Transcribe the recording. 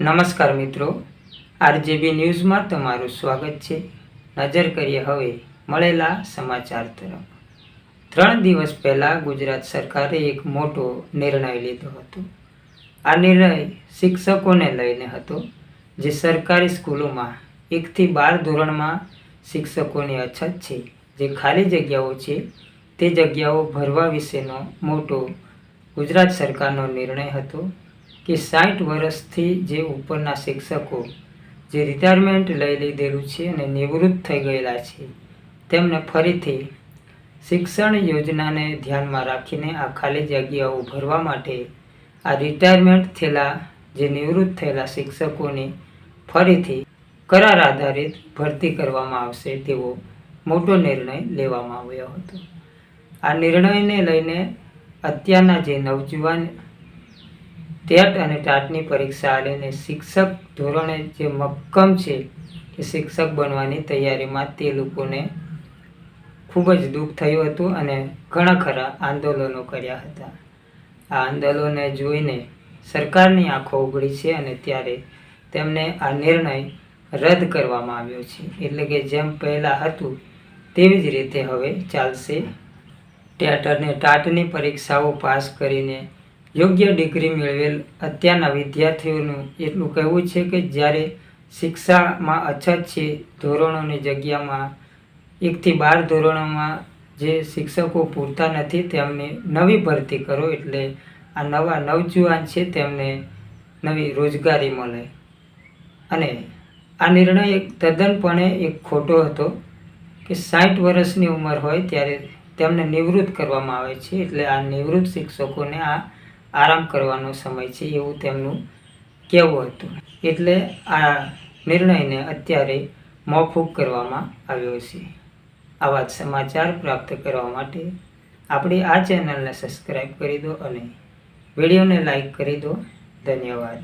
નમસ્કાર મિત્રો. આરજેબી ન્યૂઝમાં તમારું સ્વાગત છે. નજર કરીએ હવે મળેલા સમાચાર તરફ. ત્રણ દિવસ પહેલાં ગુજરાત સરકારે એક મોટો નિર્ણય લીધો હતો. આ નિર્ણય શિક્ષકોને લઈને હતો, જે સરકારી સ્કૂલોમાં એકથી બાર ધોરણમાં શિક્ષકોની અછત છે. જે ખાલી જગ્યાઓ છે, તે જગ્યાઓ ભરવા વિશેનો મોટો ગુજરાત સરકારનો નિર્ણય હતો. કે સાઠ વર્ષથી જે ઉપરના શિક્ષકો જે રિટાયરમેન્ટ લઈ લીધેલું છે અને નિવૃત્ત થઈ ગયેલા છે, તેમને ફરીથી શિક્ષણ યોજનાને ધ્યાનમાં રાખીને આ ખાલી જગ્યાઓ ભરવા માટે આ રિટાયરમેન્ટ થયેલા જે નિવૃત્ત થયેલા શિક્ષકોની ફરીથી કરાર આધારિત ભરતી કરવામાં આવશે તેવો મોટો નિર્ણય લેવામાં આવ્યો હતો. આ નિર્ણયને લઈને અત્યારના જે નવજુવાન ટેટ અને ટાટની પરીક્ષા આલીને શિક્ષક ધોરણે જે મક્કમ છે એ શિક્ષક બનવાની તૈયારીમાં તે લોકોને ખૂબ જ દુઃખ થયું હતું અને ઘણા ખરા આંદોલનો કર્યા હતા. આ આંદોલનને જોઈને સરકારની આંખો ઉઘડી છે અને ત્યારે તેમને આ નિર્ણય રદ કરવામાં આવ્યો છે. એટલે કે જેમ પહેલાં હતું તેવી જ રીતે હવે ચાલશે. ટેટ અને ટાટની પરીક્ષાઓ પાસ કરીને યોગ્ય ડિગ્રી મેળવેલ અત્યારના વિદ્યાર્થીઓનું એટલું કહેવું છે કે જ્યારે શિક્ષામાં અછત છે, ધોરણોની જગ્યામાં એકથી બાર ધોરણોમાં જે શિક્ષકો પૂરતા નથી, તેમને નવી ભરતી કરો એટલે આ નવા નવજુવાન છે, તેમને નવી રોજગારી મળે. અને આ નિર્ણય એક તદ્દનપણે એક ખોટો હતો કે સાઠ વર્ષની ઉંમર હોય ત્યારે તેમને નિવૃત્ત કરવામાં આવે છે, એટલે આ નિવૃત્ત શિક્ષકોને આ આરામ કરવાનો સમય છે એવું તેમનું કહેવું હતું. એટલે આ નિર્ણયને અત્યારે મોકૂફ કરવામાં આવ્યો છે. આવા જ સમાચાર પ્રાપ્ત કરવા માટે આપણી આ ચેનલને સબસ્ક્રાઈબ કરી દો અને વિડીયોને લાઈક કરી દો. ધન્યવાદ.